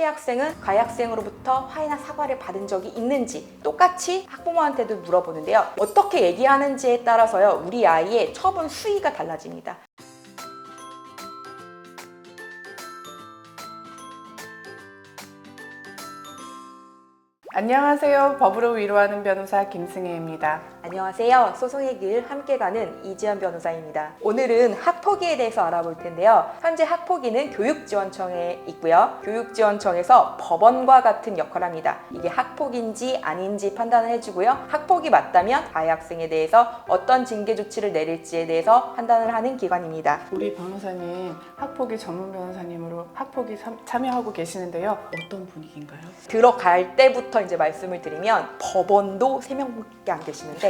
피해 학생은 가해 학생으로부터 화해나 사과를 받은 적이 있는지 똑같이 학부모한테도 물어보는데요. 어떻게 얘기하는지에 따라서요, 우리 아이의 처분 수위가 달라집니다. 안녕하세요. 법으로 위로하는 변호사 김승혜입니다. 안녕하세요. 소송의 길 함께 가는 이지연 변호사입니다. 오늘은 학폭위에 대해서 알아볼 텐데요. 현재 학폭위는 교육지원청에 있고요. 교육지원청에서 법원과 같은 역할을 합니다. 이게 학폭인지 아닌지 판단을 해주고요. 학폭이 맞다면 가해 학생에 대해서 어떤 징계 조치를 내릴지에 대해서 판단을 하는 기관입니다. 우리 변호사님 학폭위 전문 변호사님으로 학폭위 참- 참여하고 계시는데요. 어떤 분위기인가요? 들어갈 때부터 이제 말씀을 드리면 법원도 3명밖에 안 계시는데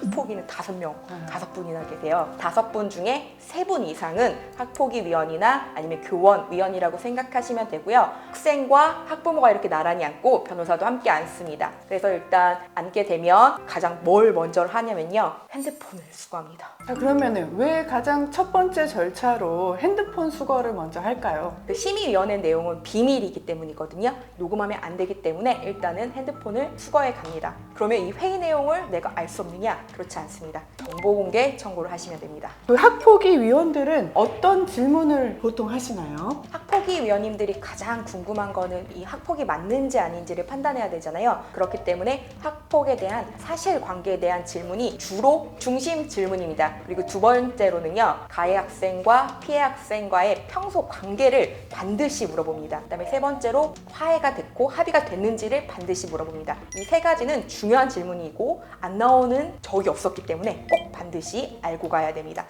학폭위는 다섯 명, 다섯 분이나 계세요. 다섯 분 중에 세 분 이상은 학폭위 위원이나 아니면 교원 위원이라고 생각하시면 되고요. 학생과 학부모가 이렇게 나란히 앉고 변호사도 함께 앉습니다. 그래서 일단 앉게 되면 가장 뭘 먼저 하냐면요. 핸드폰을 수거합니다. 자, 그러면은 왜 가장 첫 번째 절차로 핸드폰 수거를 먼저 할까요? 그 심의위원회 내용은 비밀이기 때문이거든요. 녹음하면 안 되기 때문에 일단은 핸드폰을 수거해 갑니다. 그러면 이 회의 내용을 내가 알 수 없느냐? 그렇지 않습니다. 정보공개 청구를 하시면 됩니다. 그 학폭위 위원들은 어떤 질문을 보통 하시나요? 학폭위 위원님들이 가장 궁금한 거는 이 학폭이 맞는지 아닌지를 판단해야 되잖아요. 그렇기 때문에 학폭에 대한 사실관계에 대한 질문이 주로 중심 질문입니다. 그리고 두 번째로는요, 가해 학생과 피해 학생과의 평소 관계를 반드시 물어봅니다. 그다음에 세 번째로 화해가 됐고 합의가 됐는지를 반드시 물어봅니다. 이 세 가지는 중요한 질문이고 안 나오는 적이 없었기 때문에 꼭 반드시 알고 가야 됩니다.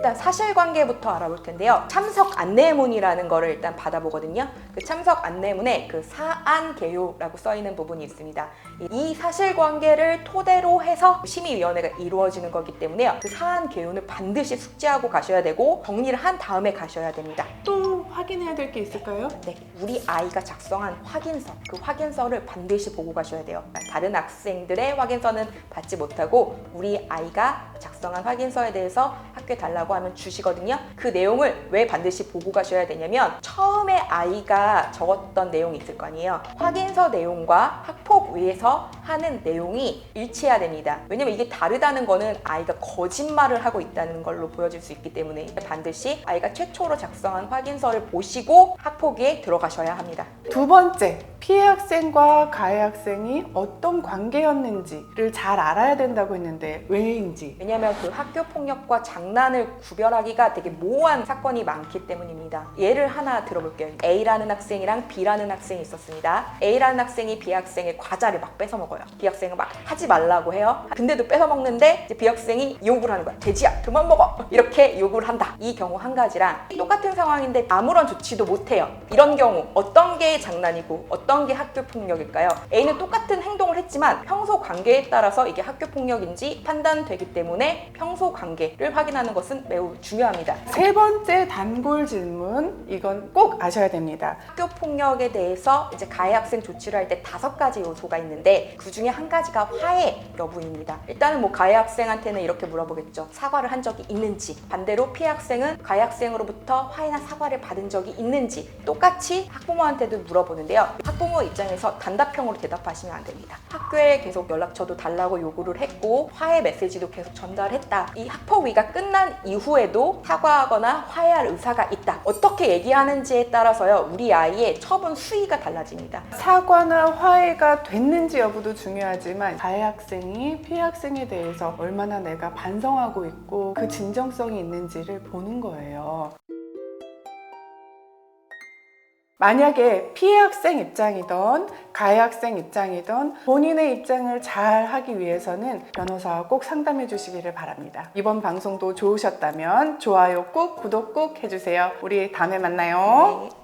일단 사실관계부터 알아볼 텐데요. 참석 안내문이라는 거를 일단 받아보거든요. 그 참석 안내문에 그 사안 개요라고 써 있는 부분이 있습니다. 이 사실관계를 토대로 해서 심의위원회가 이루어지는 거기 때문에요. 그 사안 개요는 반드시 숙지하고 가셔야 되고 정리를 한 다음에 가셔야 됩니다. 또 확인해야 될 게 있을까요? 네, 우리 아이가 작성한 확인서, 그 확인서를 반드시 보고 가셔야 돼요. 다른 학생들의 확인서는 받지 못하고 우리 아이가 작성한 확인서에 대해서 학교에 달라고 하면 주시거든요. 그 내용을 왜 반드시 보고 가셔야 되냐면 처음에 아이가 적었던 내용이 있을 거 아니에요. 확인서 내용과 학폭 위에서 하는 내용이 일치해야 됩니다. 왜냐면 이게 다르다는 거는 아이가 거짓말을 하고 있다는 걸로 보여질 수 있기 때문에 반드시 아이가 최초로 작성한 확인서를 보시고 학폭위에 들어가셔야 합니다. 두 번째, 피해 학생과 가해 학생이 어떤 관계였는지를 잘 알아야 된다고 했는데 왜인지 왜냐하면 그 학교 폭력과 장난을 구별하기가 되게 모호한 사건이 많기 때문입니다. 예를 하나 들어볼게요. A라는 학생이랑 B라는 학생이 있었습니다. A라는 학생이 B 학생의 과자를 막 뺏어 먹어요. B 학생은 막 하지 말라고 해요. 근데도 뺏어 먹는데 B 학생이 욕을 하는 거야. 돼지야, 그만 먹어. 이렇게 욕을 한다. 이 경우 한 가지랑 똑같은 상황인데 아무런 조치도 못 해요. 이런 경우 어떤 게 장난이고 어떤 게 학교 폭력일까요? A는 똑같은 행동을 했지만 평소 관계에 따라서 이게 학교 폭력인지 판단되기 때문에 평소 관계를 확인하는 것은 매우 중요합니다. 세 번째 단골 질문 이건 꼭 아셔야 됩니다. 학교 폭력에 대해서 이제 가해 학생 조치를 할 때 다섯 가지 요소가 있는데 그 중에 한 가지가 화해 여부입니다. 일단은 뭐 가해 학생한테는 이렇게 물어보겠죠. 사과를 한 적이 있는지. 반대로 피해 학생은 가해 학생으로부터 화해나 사과를 받은 적이 있는지 똑같이 학부모한테도 물어보는데요. 학부모 입장에서 단답형으로 대답하시면 안 됩니다. 학교에 계속 연락처도 달라고 요구를 했고 화해 메시지도 계속 전달했다. 이 학폭위가 끝난 이후에도 사과하거나 화해할 의사가 있다. 어떻게 얘기하는지에 따라서요. 우리 아이의 처분 수위가 달라집니다. 사과나 화해가 됐는지 여부도 중요하지만 가해 학생이 피해 학생에 대해서 얼마나 내가 반성하고 있고 그 진정성이 있는지를 보는 거예요. 만약에 피해 학생 입장이던 가해 학생 입장이던 본인의 입장을 잘 하기 위해서는 변호사와 꼭 상담해 주시기를 바랍니다. 이번 방송도 좋으셨다면 좋아요 꾹 구독 꾹 해주세요. 우리 다음에 만나요. 네.